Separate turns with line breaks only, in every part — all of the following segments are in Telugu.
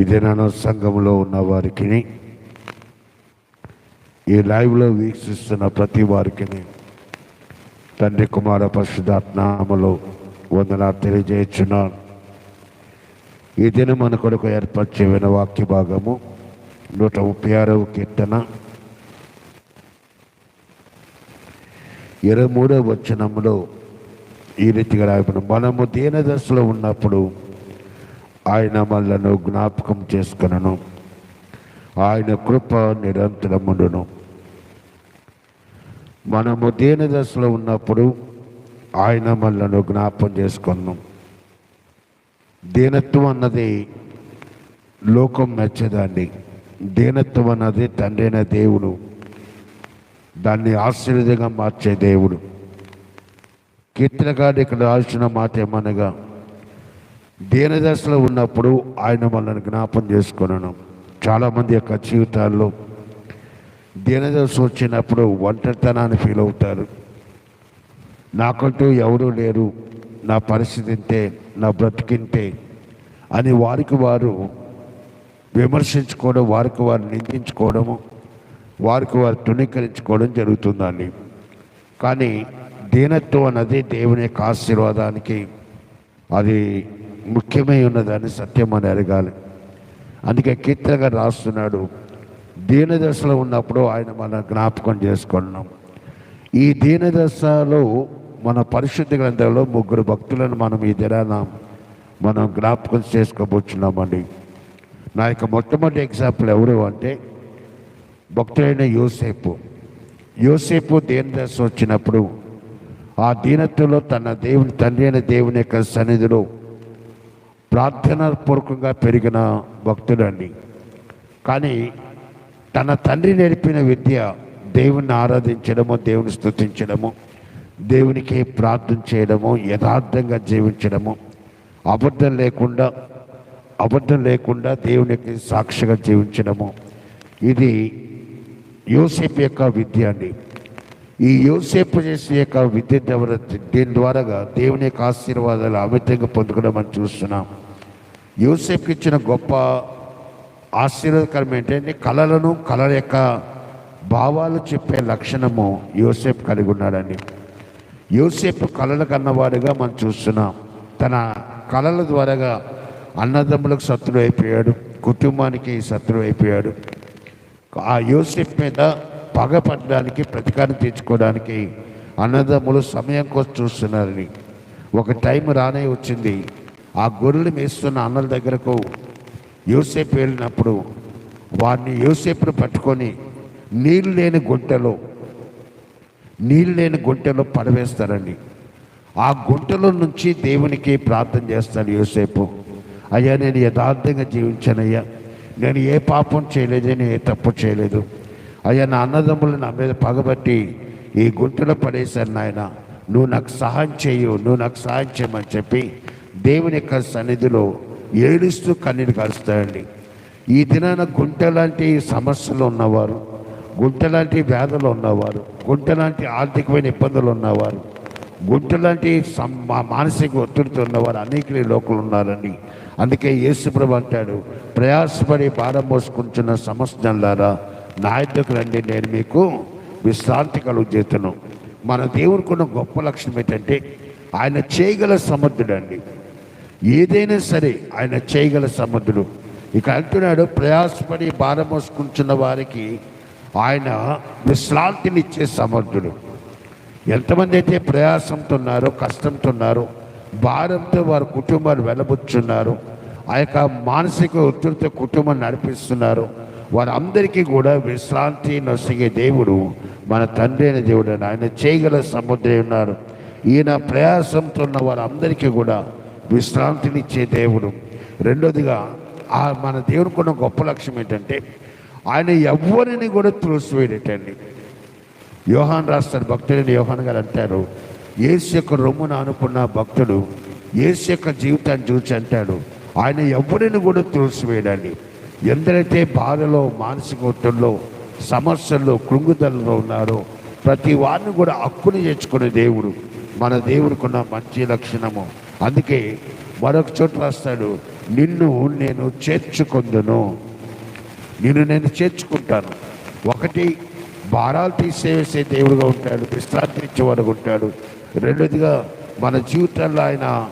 ఇదే నా సంఘంలో ఉన్న వారికి ఈ లైవ్లో వీక్షిస్తున్న ప్రతి వారికి తండ్రి కుమార పరిశుధాత్నామలో వందన తెలియజేస్తున్నాను. ఈ దినం మన కొరకు ఏర్పాటు చేయన వాక్య భాగము నూట ముప్పై ఆరవ కీర్తన. ఇరవై మూడవ వచనంలో ఈ రీతిగా రాయబడి మనము దీనదశలో ఉన్నప్పుడు ఆయన మనలను జ్ఞాపకం చేసుకునను. ఆయన కృప నిరంతరముండును. మనము దీన దశలో ఉన్నప్పుడు ఆయన మనలను జ్ఞాపకం చేసుకున్నాం. దీనత్వం అన్నది లోకం మెచ్చదండి దీనత్వం అన్నది తండ్రైన దేవుడు దాన్ని ఆశ్చర్యంగా మార్చే దేవుడు. కీర్తనగాడు ఇక్కడ రాల్చిన మాట ఏమనగా దీనదశలో ఉన్నప్పుడు ఆయన మనల్ని జ్ఞాపం చేసుకున్నాను చాలామంది యొక్క జీవితాల్లో దీనదశ వచ్చినప్పుడు ఒంటరితనాన్ని ఫీల్ అవుతారు. నాకంటూ ఎవరూ లేరు. నా పరిస్థితి ఇంతే నా బ్రతికింతే అని వారికి వారు విమర్శించుకోవడం వారికి వారు నిందించుకోవడము వారికి వారు తృణీకరించుకోవడం జరుగుతుందండి. కానీ దీనత్వం అన్నది దేవుని యొక్క ఆశీర్వాదానికి అది ముఖ్యమై ఉన్నదాన్ని సత్యం అని అడగాలి. అందుకే కీర్తనగా రాస్తున్నాడు దీనదశలో ఉన్నప్పుడు ఆయన మన జ్ఞాపకం చేసుకున్నాం. ఈ దీనదశలో మన పరిశుద్ధ గ్రంథంలో ముగ్గురు భక్తులను మనం ఈ దినాన మనం జ్ఞాపకం చేసుకోబోచున్నామండి. నా యొక్క మొట్టమొదటి ఎగ్జాంపుల్ ఎవరు అంటే భక్తుడైన యోసేపు. యోసేపు దీనదశ వచ్చినప్పుడు ఆ దీనత్వంలో తన దేవుని తండ్రి అయిన దేవుని యొక్క సన్నిధిలో ప్రార్థనాపూర్వకంగా పెరిగిన భక్తుడండి. కానీ తన తండ్రి నేర్పిన విద్య దేవుణ్ణి ఆరాధించడము దేవుని స్తుతించడము దేవునికి ప్రార్థన చేయడము యథార్థంగా జీవించడము అబద్ధం లేకుండా అబద్ధం లేకుండా దేవునికి సాక్షిగా జీవించడము. ఇది యోసేపు యొక్క విద్య అండి. ఈ యోసేపు చేసే యొక్క విద్య ద్వారా దీని ద్వారాగా దేవుని యొక్క ఆశీర్వాదాలు అమితంగా పొందుకోవడం మనం చూస్తున్నాం. యోసేపుకి ఇచ్చిన గొప్ప ఆశీర్వాదకరం ఏంటంటే కళలను కళల యొక్క భావాలు చెప్పే లక్షణము యోసేపు కలిగి ఉన్నాడని. యోసేపు కళలు కన్నవాడుగా మనం చూస్తున్నాం. తన కళల ద్వారాగా అన్నదమ్ములకు శత్రువు అయిపోయాడు కుటుంబానికి శత్రువు అయిపోయాడు. ఆ యోసేపు మీద పగపడడానికి ప్రతీకారం తీర్చుకోవడానికి అన్నదమ్ములు సమయం కోసం చూస్తున్నారని. ఒక టైం రానే వచ్చింది. ఆ గొర్రెలు మేస్తున్న అన్నల దగ్గరకు యోసేపు వెళ్ళినప్పుడు వారిని యోసేపును పట్టుకొని నీళ్ళు లేని గుంటలో నీళ్ళు లేని గుంటలో పడవేస్తారండి. ఆ గుంటలో నుంచి దేవునికి ప్రార్థన చేస్తాడు యోసేపు. అయ్యా నేను యథార్థంగా జీవించానయ్యా. నేను ఏ పాపం చేయలేదు నేను ఏ తప్పు చేయలేదు. అయ్యా నా అన్నదమ్ములు నా మీద పగబట్టి ఈ గుంటలో పడేశారు నాయన. నువ్వు నాకు సహాయం చేయు నువ్వు నాకు సహాయం చేయమని చెప్పి దేవుని యొక్క సన్నిధిలో ఏడుస్తూ కన్నీరు కలుస్తాయండి ఈ దినాన గుంట లాంటి సమస్యలు ఉన్నవారు గుంట లాంటి వ్యాధులు ఉన్నవారు గుంట లాంటి ఆర్థికమైన ఇబ్బందులు ఉన్నవారు గుంట లాంటి సం- మా- మానసిక ఒత్తిడితో ఉన్నవారు అనేక లోకలు ఉన్నారండి. అందుకే యేసుప్రభు అంటాడు ప్రయాసపడి భారం మోసుకుంటున్న సమస్యలారా నా ఇద్దరికి రండి నేను మీకు విశ్రాంతి కలుగు చేతను మన దేవునికి గొప్ప లక్షణం ఏంటంటే ఆయన చేయగల సమర్థుడండి. ఏదైనా సరే ఆయన చేయగల సమర్థుడు. ఇక అంటున్నాడు ప్రయాసపడి భారం మోసుకుంటున్న వారికి ఆయన విశ్రాంతినిచ్చే సమర్థుడు. ఎంతమంది అయితే ప్రయాసంతో ఉన్నారో కష్టంతో ఉన్నారో భారంతో వారి కుటుంబాలు వెళ్ళబుచ్చున్నారు ఆ యొక్క మానసిక ఒత్తిడితో కుటుంబం నడిపిస్తున్నారు వారందరికీ కూడా విశ్రాంతి నొసగే దేవుడు మన తండ్రి అయిన దేవుడు అని ఆయన చేయగల సముద్రం ఉన్నారు? ఈయన ప్రయాసంతో ఉన్న వారందరికీ కూడా విశ్రాంతినిచ్చే దేవుడు. రెండోదిగా ఆ మన దేవునికి ఉన్న గొప్ప లక్ష్యం ఏంటంటే ఆయన ఎవరిని కూడా త్రోసివేయటండి యోహాన్ రాస్తాడు భక్తుడైన యోహాన్ గారు అంటారు ఏసు యొక్క రొమ్మును అనుకున్న భక్తుడు ఏసు యొక్క జీవితాన్ని చూసి అంటాడు ఆయన ఎవరిని కూడా తులసివేయడండి ఎందరైతే బాధలో మానసిక ఒత్తిడిలో సమస్యల్లో కృంగుదలలో ఉన్నారో ప్రతి వారిని కూడా హక్కుని తెచ్చుకునే దేవుడు మన దేవుడికున్న మంచి లక్షణము. అందుకే మరొక చోట రాస్తాడు నిన్ను నేను చేర్చుకుందును. నిన్ను నేను చేర్చుకుంటాను. ఒకటి భారాలు తీసేసే దేవుడుగా ఉంటాడు విశ్రాంతి ఇచ్చేవాడుగా ఉంటాడు. రెండోదిగా మన జీవితంలో ఆయన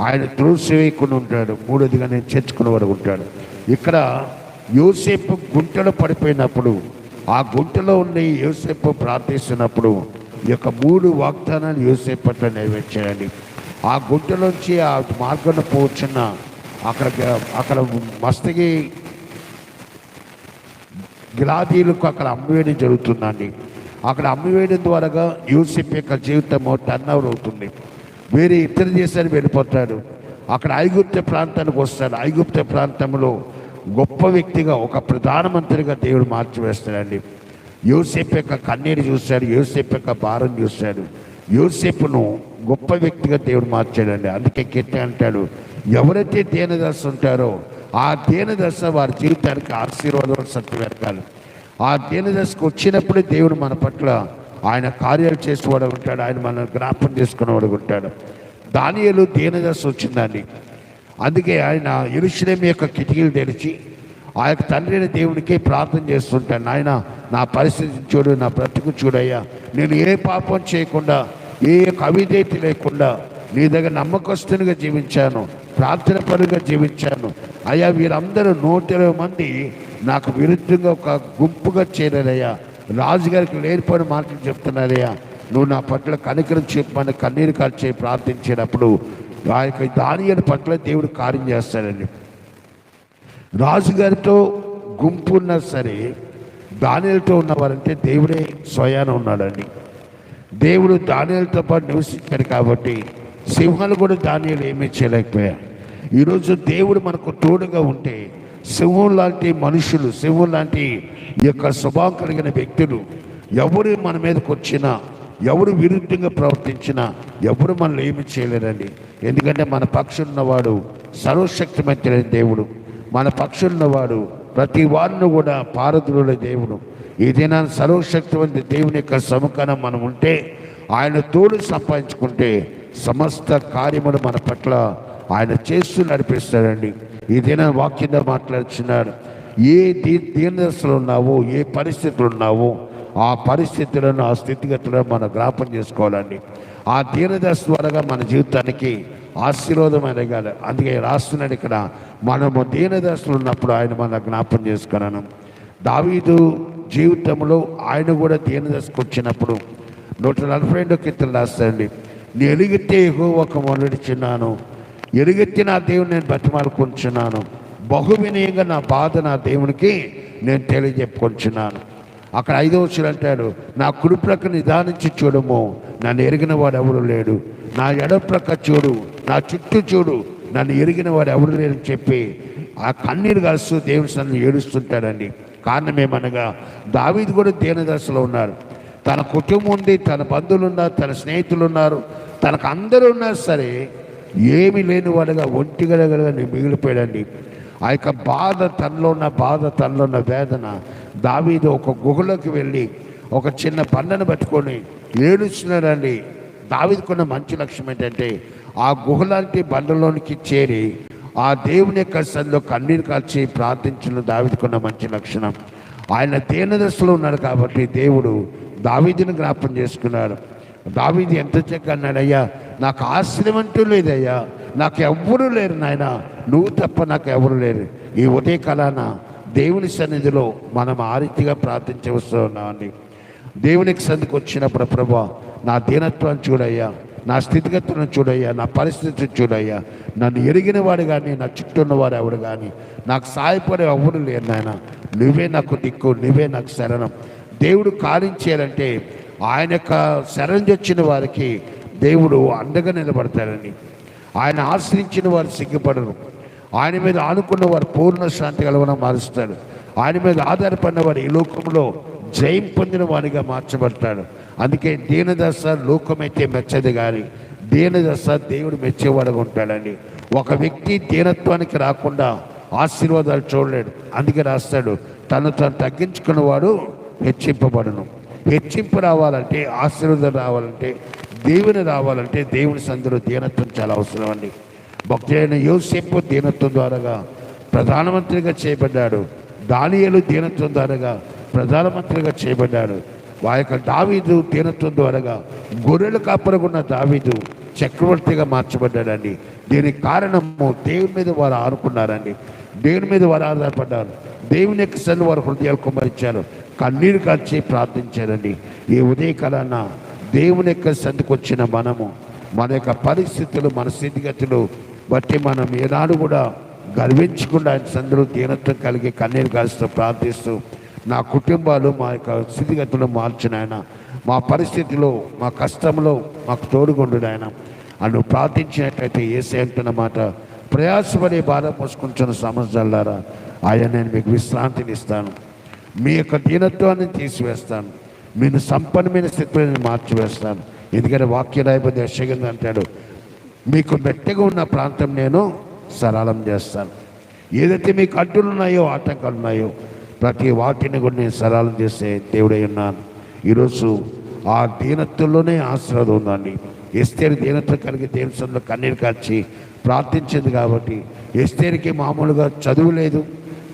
ఆయన త్రోసివేయకుండా ఉంటాడు. మూడోదిగా నేను చేర్చుకునేవాడుగా ఉంటాడు. ఇక్కడ యోసేపు గుంటలో పడిపోయినప్పుడు ఆ గుంటలో ఉన్న యోసేపు ప్రార్థిస్తున్నప్పుడు ఈ యొక్క మూడు వాగ్దానాలు యోసేపు పట్ల నెరవేర్చేయండి. ఆ గుంటలోంచి ఆ మార్గంలో పోవచ్చున్న అక్కడ అక్కడ మస్తగి గిలాదీలకు అక్కడ అమ్మివేయడం జరుగుతుందండి. అక్కడ అమ్మివేయడం ద్వారా యూసిఫ్ యొక్క జీవితం టర్న్ అవర్ అవుతుంది. వేరే ఇతర దేశానికి వెళ్ళిపోతాడు. అక్కడ ఐగుప్త ప్రాంతానికి వస్తాడు. ఐగుప్త ప్రాంతంలో గొప్ప వ్యక్తిగా ఒక ప్రధానమంత్రిగా దేవుడు మార్చివేస్తాడండి యోసేపు యొక్క కన్నీరు చూశాడు యోసేపు యొక్క భారం చూశాడు. యోసేపును గొప్ప వ్యక్తిగా దేవుడు మార్చాడండి. అందుకే కీర్తి అంటాడు ఎవరైతే దేనదశ ఉంటారో ఆ దేనదశ వారి జీవితానికి ఆశీర్వాదం సత్యవేరకాలు ఆ దీనదశకు వచ్చినప్పుడే దేవుడు మన పట్ల ఆయన కార్యాలు చేసేవాడు ఉంటాడు ఆయన మనల్ని జ్ఞాపం చేసుకునేవాడు ఉంటాడు. దానియలు దీనదశ వచ్చిందండి. అందుకే ఆయన ఎరుషులేమి యొక్క కిటికీలు తెరిచి ఆ యొక్క తండ్రి అయిన ప్రార్థన చేస్తుంటాను. ఆయన నా పరిస్థితి చూడు నా బ్రతుకు చూడయ్యా నేను ఏ పాపం చేయకుండా ఏ యొక్క లేకుండా నీ దగ్గర నమ్మకస్తునిగా జీవించాను ప్రార్థన పరుగా జీవించాను. అయ్యా వీరందరూ నూట ఇరవై మంది నాకు విరుద్ధంగా ఒక గుంపుగా చేరారయ్యా. రాజుగారికి లేనిపోయిన మాటలు చెప్తున్నారయ్యా. నువ్వు నా పట్ల కనికరం చెప్పమని కన్నీరు కాల్చే ప్రార్థించేటప్పుడు ఆ యొక్క దానియని పట్ల దేవుడు కార్యం చేస్తాడండి. రాజుగారితో గుంపు ఉన్నా సరే దానిలతో ఉన్నవారంటే దేవుడే స్వయాన ఉన్నాడండి. దేవుడు దానిలతో పాటు నివసించాడు కాబట్టి సింహాలు కూడా దానియాలు ఏమీ చేయలేకపోయారు ఈరోజు దేవుడు మనకు తోడుగా ఉంటే సింహం లాంటి మనుషులు సింహం లాంటి ఈ యొక్క స్వభావం కలిగిన వ్యక్తులు ఎవరు మన మీదకి వచ్చినా ఎవరు విరుద్ధంగా ప్రవర్తించినా ఎవరు మనల్ని ఏమి చేయలేరండి. ఎందుకంటే మన పక్షున్నవాడు సర్వశక్తిమంతుడైన దేవుడు. మన పక్షులున్నవాడు ప్రతి వారిని కూడా పారదుల దేవుడు. ఈ దినాన్ని సర్వశక్తివంత దేవుని యొక్క సముఖానం మనం ఉంటే ఆయన తోడు సంపాదించుకుంటే సమస్త కార్యములు మన పట్ల ఆయన చేస్తూ నడిపిస్తాడండి. ఈ వాక్యంగా మాట్లాడుతున్నాడు ఏ దీ దీనదశలు ఉన్నావో ఏ పరిస్థితులు ఉన్నావో ఆ పరిస్థితులను ఆ స్థితిగతులను మనం జ్ఞాపం చేసుకోవాలండి. ఆ దీనదశ ద్వారా మన జీవితానికి ఆశీర్వాదం ఎదగాలి అందుకే రాస్తున్నాడు ఇక్కడ మనము దీనదశలు ఉన్నప్పుడు ఆయన మన జ్ఞాపం చేసుకున్నాను. దావీదు జీవితంలో ఆయన కూడా దీనదశకు వచ్చినప్పుడు నూట నలభై రెండు కీర్తన రాస్తాడండి. నేను ఎలుగెత్తే ఒక మొదలుచున్నాను ఎలుగెత్తి నా దేవుని నేను బతిమాలుకుంటున్నాను బహువినయంగా నా బాధ నా దేవునికి నేను తెలియజెప్పుకుంటున్నాను అక్కడ ఐదో వచ్చిన అంటాడు నా కుడి ప్రక్క నిదానించి చూడము నన్ను ఎరిగిన వాడు ఎవడు లేడు. నా ఎడ ప్రక్క చూడు నా చుట్టూ చూడు నన్ను ఎరిగిన వాడు ఎవడు లేడని చెప్పి ఆ కన్నీరు కలుస్తూ దేవుని సన్నిధి ఏడుస్తుంటాడండి. కారణం ఏమనగా దావీది కూడా దీనదశలో ఉన్నారు. తన కుటుంబం ఉంది తన బంధువులు ఉన్నారు తన స్నేహితులు ఉన్నారు తనకు అందరూ ఉన్నా సరే ఏమి లేని వాడుగా ఒంటిగడగడగా మిగిలిపోయాడండి. ఆ యొక్క బాధ తనలో ఉన్న బాధ తనలో ఉన్న వేదన. దావీదు ఒక గుహలోకి వెళ్ళి ఒక చిన్న బండను పట్టుకొని ఏడుస్తున్నారండి దావీదుకున్న మంచి లక్ష్యం ఏంటంటే ఆ గుహలాంటి బండలోనికి చేరి ఆ దేవుని యొక్క సన్నిలో కన్నీరు కాల్చి ప్రార్థించిన దావిదుకున్న మంచి లక్షణం. ఆయన దేనదశలో ఉన్నాడు కాబట్టి దేవుడు దావీదిని జ్ఞాపం చేసుకున్నాడు. దావీది ఎంత చెక్క అన్నాడయ్యా నాకు ఆశ్రయం అంటూ లేదయ్యా. నాకు ఎవ్వరూ లేరు నాయన. నువ్వు తప్ప నాకు ఎవరు లేరు. ఈ ఉదయ కళాన దేవుని సన్నిధిలో మనం ఆ రీతిగా ప్రార్థించవస్తున్నామండి దేవునికి సన్నిధికి వచ్చినప్పుడు ప్రభా నా దీనత్వాన్ని చూడయ్యా నా స్థితిగతులను చూడయ్యా నా పరిస్థితిని చూడయ్యా. నన్ను ఎరిగిన వాడు కానీ నా చుట్టూ ఉన్నవాడు ఎవడు కానీ నాకు సాయపడే ఎవరు లేరు నాయన. నువ్వే నాకు దిక్కు నువ్వే నాకు శరణం. దేవుడు కార్యం చేయాలంటే ఆయన యొక్క శరణి వచ్చిన వారికి దేవుడు అండగా నిలబడతాడని ఆయన ఆశ్రయించిన వారు సిగ్గుపడరు. ఆయన మీద ఆనుకున్న వారు పూర్ణ శాంతి కలవన మారుస్తాడు ఆయన మీద ఆధారపడిన వారు ఈ లోకంలో జయం పొందిన వారిగా మార్చబడతాడు. అందుకే దీనదశ లోకమైతే మెచ్చది కానీ దీనదశ దేవుడు మెచ్చేవాడుగా ఉంటాడండి. ఒక వ్యక్తి దీనత్వానికి రాకుండా ఆశీర్వాదాలు చూడలేడు. అందుకే రాస్తాడు తను తను తగ్గించుకున్నవాడు హెచ్చింపబడును. హెచ్చింపు రావాలంటే ఆశీర్వాదం రావాలంటే దేవుని రావాలంటే దేవుని సందులో దీనత్వం చాలా అవసరం అండి భక్తుడైన యోసేపు దీనత్వం ద్వారాగా ప్రధానమంత్రిగా చేయబడ్డాడు. దానియలు దీనత్వం ద్వారాగా ప్రధానమంత్రిగా చేయబడ్డాడు. ఆ యొక్క దావీదు దీనత్వం ద్వారాగా గొర్రెలు కాపరగున్న దావీదు చక్రవర్తిగా మార్చబడ్డాడండి. దీనికి కారణము దేవుని మీద వారు ఆనుకున్నారండి. దేవుని మీద వారు ఆధారపడ్డారు. దేవుని యొక్క సన్ను వారు హృదయాలు కుమరించారు కన్నీరు కాల్చి ప్రార్థించారండి. ఈ ఉదయకాలాన దేవుని యొక్క సందుకు వచ్చిన మనము మన యొక్క పరిస్థితులు మన స్థితిగతులు బట్టి మనం ఏనాడు కూడా గర్వించకుండా ఆయన సందులో దీనత్వం కలిగి కన్నీరు కాలుస్తూ ప్రార్థిస్తూ నా కుటుంబాలు మా యొక్క స్థితిగతులు మార్చిన ఆయన. మా పరిస్థితిలో మా కష్టంలో మాకు తోడుగుండు ఆయన. అను ప్రార్థించినట్లయితే ఏసే అంటున్నమాట ప్రయాసపడి బాధ పోసుకుంటున్న సమస్యలారా ఆయన నేను మీకు విశ్రాంతిని ఇస్తాను మీ యొక్క దీనత్వాన్ని తీసివేస్తాను. నేను సంపన్నమైన స్థితిలో నేను మార్చివేస్తాను ఎందుకంటే వాక్య రాయబడి యశగంగా అంటాడు. మీకు మెట్టగా ఉన్న ప్రాంతం నేను సరళం చేస్తాను. ఏదైతే మీకు అడ్డులు ఉన్నాయో ఆటంకాలు ఉన్నాయో ప్రతి వాటిని కూడా నేను సరళం చేసే దేవుడై ఉన్నాను. ఈరోజు ఆ దీనత్వంలోనే ఆశ్రదం ఉందండి. ఎస్తేరు దీనత్వం కలిగి దేవసంలో కన్నీరు కాచి ప్రార్థించింది కాబట్టి ఎస్తేరికి మామూలుగా చదువు లేదు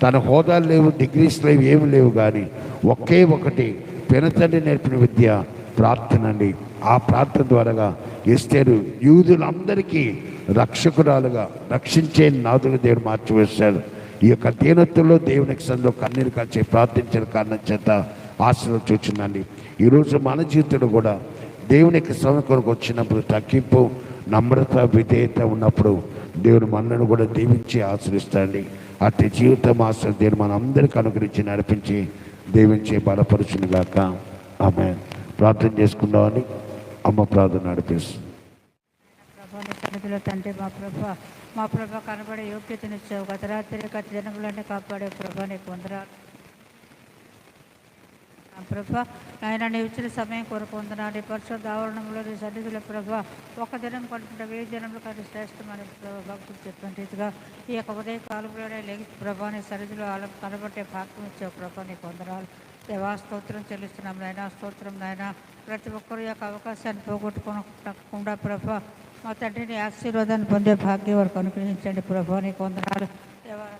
తన హోదాలు లేవు డిగ్రీస్ లేవు ఏమి లేవు కానీ ఒకే ఒకటి పెనతండ్రి నేర్పిన విద్య ప్రార్థన అండి. ఆ ప్రార్థన ద్వారాగా ఇస్తారు యూదులందరికీ రక్షకురాలుగా రక్షించే నాదులు దేవుడు మార్చివేశాడు. ఈ యొక్క దీనత్వంలో దేవునికి సందులో కన్నీరు కాల్చి ప్రార్థించిన కారణం చేత ఆశలు చూచిందండి ఈరోజు మన జీవితంలో కూడా దేవుని శ్రమ కొరకు వచ్చినప్పుడు తగ్గింపు నమ్రత విధేయత ఉన్నప్పుడు దేవుడు మనలను కూడా దీవించి ఆశ్రయిస్తాండి అట్టి జీవితం ఆశ్రయం దేవుడు మనందరికీ అనుగ్రహించి నడిపించి దీవించి బలపరుచునిగాక ఆమె ప్రార్థన చేసుకుందామని అమ్మ ప్రార్థన నడిపిస్తుంది.
ప్రభా సన్నిధిలో తండ్రి మా ప్రభ మా ప్రభ కనబడే యోగ్యతనిచ్చావు గత రాత్రి గత జనములన్నీ కాపాడే ప్రభా నీకు వందరాలు ప్రభా. ఆయన నీ ఇచ్చిన సమయం కొరకు వందనాలు. పరిశుద్ధ ఆవరణంలో నీ సన్నిధిలో ప్రభా ఒక దినం కనుకుంటే వెయ్యి దినంలో కానీ శ్రేష్టమని ప్రభా భక్తులు చెప్పిన రీతిగా ఈ యొక్క ఉదయ కాలంలోనే లేచి ప్రభా నీ సన్నిధిలో అలా కనబట్టే భాగ్యం ఇచ్చావు ప్రభా నీ వందనాలు. దేవా స్తోత్రం చెల్లిస్తున్నాం నాయన స్తోత్రం నాయన. ప్రతి ఒక్కరు యొక్క అవకాశాన్ని పోగొట్టుకోకుండా ప్రభా మా తండ్రిని ఆశీర్వాదాన్ని పొందే భాగ్యం వరకు అనుగ్రహించండి ప్రభా నీ వందనాలు.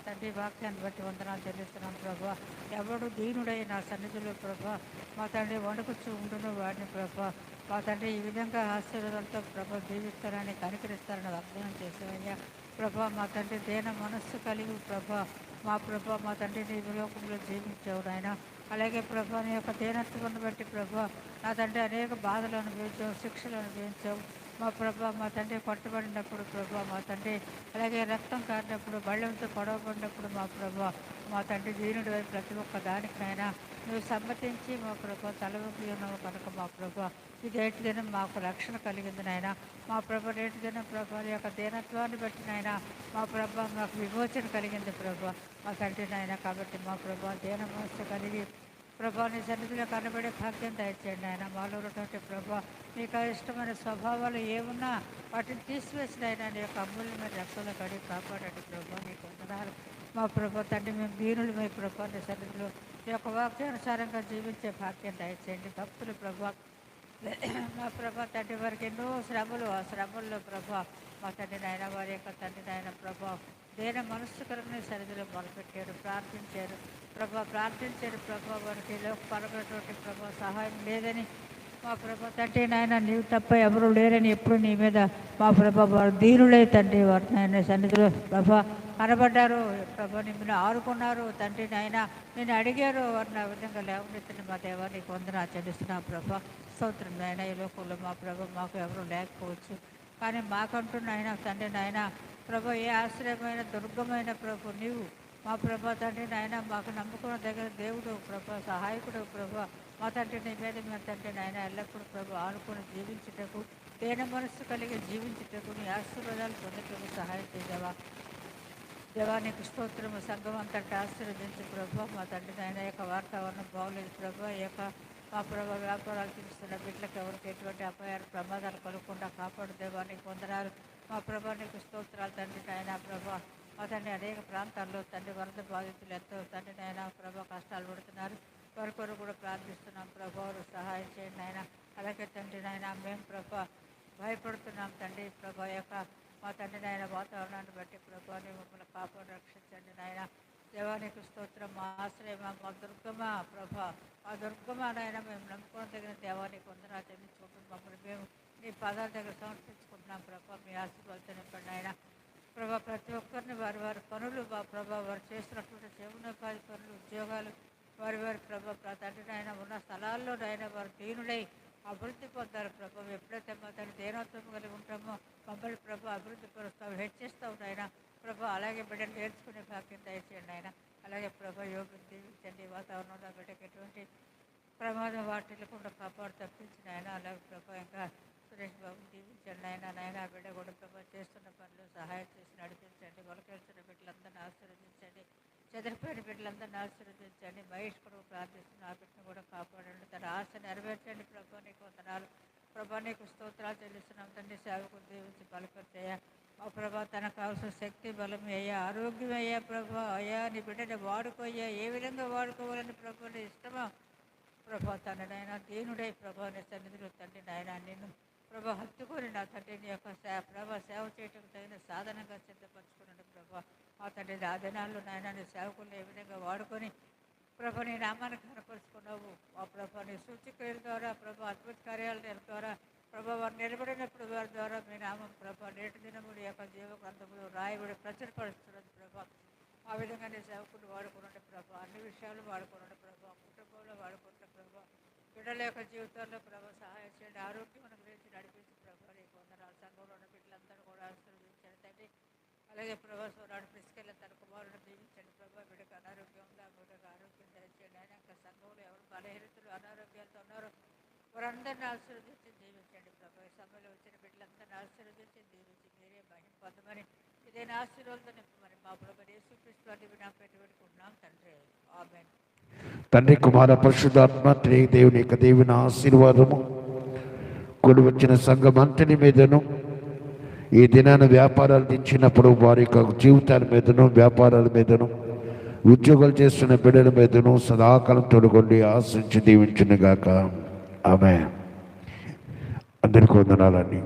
తండ్రి వాక్యాన్ని బట్టి వందనాలు చెల్లిస్తున్నాం ప్రభా. ఎవడు దీనుడై నా సన్నిధిలో ప్రభా మా తండ్రి వండుకొచ్చి ఉండును వాడిని ప్రభా. మా తండ్రి ఈ విధంగా ఆశీర్వాదాలతో ప్రభా జీవిస్తారని కనికరిస్తారని వాగ్దానం చేసేవయ్యా. ప్రభా మా తండ్రి దేన మనస్సు కలిగి ప్రభా మా ప్రభా మా తండ్రిని ఈ లోకంలో జీవించావు నాయన. అలాగే ప్రభా నీ యొక్క దేనత్వాన్ని బట్టి ప్రభా నా తండ్రి అనేక బాధలు అనుభవించావు శిక్షలు అనుభవించావు. మా ప్రభా మా తండ్రి కొట్టబడినప్పుడు ప్రభా మా తండ్రి అలాగే రక్తం కారినప్పుడు బళ్ళంతో పొడవబడినప్పుడు మా ప్రభా మా తండ్రి దీనుడు వైపు ప్రతి ఒక్క దానికైనా నువ్వు సమ్మతించి మా ప్రభా తలవకి ఉన్నావు కనుక మా ప్రభా ఈ నేటి దినం మాకు రక్షణ కలిగింది నాయన. మా ప్రభ రేటు దినం ప్రభా యొక్క దీనత్వాన్ని బట్టి నాయన మా ప్రభా మాకు విమోచన కలిగింది ప్రభా మా తండ్రి నాయన. కాబట్టి మా ప్రభా దీన కలిగి ప్రభా నీ సన్నిధిలో కనబడే భాగ్యం దయచేయండి ఆయన. మాలో ఉన్నటువంటి ప్రభా మీకు ఇష్టమైన స్వభావాలు ఏమున్నా వాటిని తీసివేసిన ఆయన. నీ యొక్క అమూల్యమైన రక్తంలో కడిగి కాపాడండి ప్రభా. మీకు వందనాలు. మా ప్రభా తండ్రి మేము దీనులు. మీ ప్రభా నీ సన్నిధిలో ఈ యొక్క వాక్యానుసారంగా జీవించే భాగ్యం దయచేయండి. భక్తులు ప్రభా మా ప్రభా తండ్రి వారికి ఎన్నో శ్రమలు. ఆ శ్రమల్లో ప్రభా మా తండ్రి నాయన వారి యొక్క తండ్రి నాయన ప్రభా దేన మనస్సుకరమైన సరిధిలో మొదలుపెట్టారు ప్రార్థించారు. ప్రభా ప్రార్థించారు. ప్రభా వారికి లోకపరమైనటువంటి ప్రభా సహాయం లేదని మా ప్రభా తండ్రి నాయన నీవు తప్ప ఎవరు లేరని ఎప్పుడు నీ మీద మా ప్రభా వారు దీనులే తండ్రి వారు నాయన సన్నిధిలో ప్రభా కనబడ్డారు. ప్రభా నిమ్మని ఆరుకున్నారు తండ్రి నాయన నేను అడిగారు. వారు నా విధంగా లేవనెత్తిన మా దేవాన్ని కొందరు ఆచరిస్తున్నా ప్రభా స్తోత్రం నాయన ఈ లోకంలో మా ప్రభా మాకు ఎవరు లేకపోవచ్చు. కానీ మాకంటూ నాయన తండ్రి నాయన ప్రభు ఏ ఆశ్రయమైన దుర్గమైన ప్రభు నీవు? మా ప్రభా తండ్రి నాయన మాకు నమ్ముకున్న దగ్గర దేవుడు ప్రభా సహాయకుడు ప్రభా మా తండ్రి నీ మీద మా తండ్రి నాయన ఎల్లప్పుడూ ప్రభు ఆనుకుని జీవించుటకు దేన మనస్సు కలిగి జీవించుటకు నీ ఆశీర్వాదాలు పొందుటకు సహాయం చేసావా? దేవానికి స్తోత్రము సంఘం అంతటా ఆశీర్వదించు ప్రభు మా తండ్రి నాయన యొక్క వాతావరణం బాగోలేదు ప్రభు ఈ యొక్క మా ప్రభు వ్యాపారాలు చూపిస్తున్న బిడ్డలకు ఎవరికి ఎటువంటి అపాయాలు ప్రమాదాలు కలగకుండా కాపాడు దేవానికి వందనాలు మా ప్రభా నీకు స్తోత్రాలు తండ్రి నాయన ప్రభా. మా తండ్రి అనేక ప్రాంతాల్లో తండ్రి వరద బాధితులు ఎంతో తండ్రి నాయన ప్రభా కష్టాలు పడుతున్నారు. వారి కొరకు కూడా ప్రార్థిస్తున్నాం ప్రభావారు సహాయం చేయండి నాయన. అలాగే తండ్రి నాయన మేము ప్రభా భయపడుతున్నాం తండ్రి ప్రభా యొక్క మా తండ్రి నాయన వాతావరణాన్ని బట్టి ప్రభా మమ్మల్ని కాపాడు రక్షించండి నాయన. దేవానికి స్తోత్రం మా ఆశ్రయమా మా దుర్గమా ప్రభ ఆ దుర్గమ నాయన మేము నమ్ముకోవడం దగ్గర దేవానికి వందనా చెల్లించుకుంటున్నాం మమ్మల్ని మేము నీ పాదాల దగ్గర సమర్పించుకుంటున్నాం ప్రభా మీ ఆశీర్వాదం నింపండి నాయన. ప్రభా ప్రతి ఒక్కరిని వారి వారి పనులు మా ప్రభా వారు చేస్తున్నటువంటి జీవనోపాధి పనులు ఉద్యోగాలు వారి వారి ప్రభా ప్ర- తండ్రి నాయన ఉన్న స్థలాల్లో నాయన వారు దీనులై అభివృద్ధి పొందారు ప్రభా ఎప్పుడైతే మా తండ్రి దేనత్వం కలిగి ఉంటామో మమ్మల్ని ప్రభా అభివృద్ధి పరుస్తాం హెచ్చిస్తాం నాయన ప్రభా అలాగే బిడ్డలు నేర్చుకునే భాగ్యం దయచేయండి ఆయన అలాగే ప్రభా యోగం దీవించండి వాతావరణంలో బిడ్డకి ఎటువంటి ప్రమాదం వాటిల్లకుండా కాపాడు తప్పించిన ఆయన అలాగే ప్రభా ఇంకా సురేష్ బాబు దీవించండి ఆయన నాయన ఆ బిడ్డ కూడా ప్రభా చేస్తున్న పనులు సహాయం చేసి నడిపించండి. మొలకెళ్తున్న బిడ్డలందరినీ ఆశీర్వదించండి. చెదిరిపోయిన బిడ్డలందరినీ ఆశీర్వదించండి. మహేష్ కూడా ప్రార్థిస్తున్న ఆ బిడ్డను కూడా కాపాడండి. తన ఆశ నెరవేర్చండి ప్రభా నీకు వందనాలు. ప్రభా నీకు స్తోత్రాలు చెల్లిస్తున్నాం. తండ్రి సేవకు దీవించి బలపరిచయ్యా మా ప్రభా తనకు కావాల్సిన శక్తి బలం అయ్యా ఆరోగ్యం అయ్యా ప్రభా అయ్యా నీ బిడ్డని వాడుకోయ్యా. ఏ విధంగా వాడుకోవాలని ప్రభుని ఇష్టమా? ప్రభా తండ్రినైనా దీనుడై ప్రభా నీ సన్నిధిలో తండ్రి నాయన నిన్ను ప్రభా హత్తుకొని నా తండ్రి నీ యొక్క సేవ ప్రభా సేవ చేయటం తగిన సాధనంగా సిద్ధపరచుకున్నాడు ప్రభా. ఆ తండ్రి ఆదనాలు నాయన నీ సేవకులను ఏ విధంగా వాడుకొని ప్రభా నీ నామాన్ని కనపరుచుకున్నావు ఆ ప్రభా నీ సూచిక్రియల ద్వారా ప్రభా అద్భుత కార్యాల ద్వారా ప్రభా వారు నిలబడినప్పుడు వారి ద్వారా మీ నామం ప్రభా నేటి దినముడి యొక్క జీవ గ్రంథములు రాయబడి ప్రచురపరుస్తున్నది ప్రభా. ఆ విధంగా నీ సేవకుడు వాడుకున్నట్టు ప్రభా అన్ని విషయాలు వాడుకున్నాడు ప్రభా కుటుంబంలో వాడుకున్నట్టు ప్రభా బిడ్డల యొక్క జీవితాల్లో ప్రభా సహాయం చేయండి ఆరోగ్యం గురించి నడిపించి ప్రభా నీకు వందనాలు. సంఘంలో ఉన్న బిడ్డలందరూ కూడా ఆశీర్వదించండి తండ్రి. అలాగే ప్రభా సోనాడు తీసుకెళ్ళి తన కుమారుడు దీవించండి ప్రభా బిడ్డకు అనారోగ్యం ఉందా బిడ్డకు ఆరోగ్యం దయచేయండి. ఆయన యొక్క సంఘంలో ఎవరు బలహీనతలు అనారోగ్యాలతో ఉన్నారో వారందరిని ఆశీర్వదించి దీవించండి ప్రభా. ఈ సంఘంలో వచ్చిన బిడ్డలందరినీ ఆశీర్వదించి దీవించి మీరే మహిం పొందమని ఇదేనా ఆశీర్వాదంతో నింపమని మా ప్రభు యేసుక్రీస్తు అని నా పెట్టి పెట్టుకుంటున్నాం తండ్రి. ఆమెన్.
తండ్రి కుమార పరిశుద్ధాత్మ త్రీ దేవుని యొక్క దేవుని ఆశీర్వాదము. కూడి వచ్చిన సంఘం అంతని మీదను ఈ దినాన వ్యాపారాలు తెచ్చినప్పుడు వారి యొక్క జీవితాల మీదను వ్యాపారాల మీదను ఉద్యోగాలు చేస్తున్న బిడ్డల మీదను సదాకాలం తొడుగొండి ఆశించి దీవించునుగాక ఆమె అందరికీ వందనాలండి.